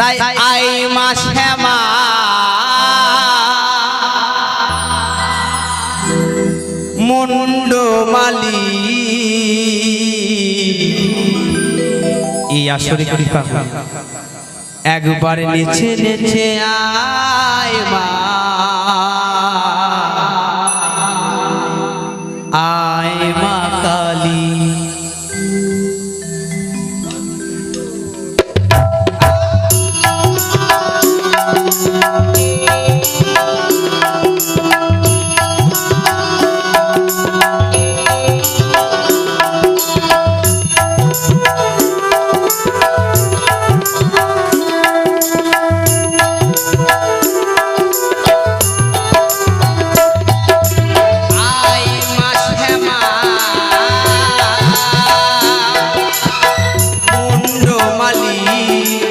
তাই আই মা শ্যামা। মুন্ড মালি। এই আসরে কৃপা একবার নেছে নেছে আয় মা।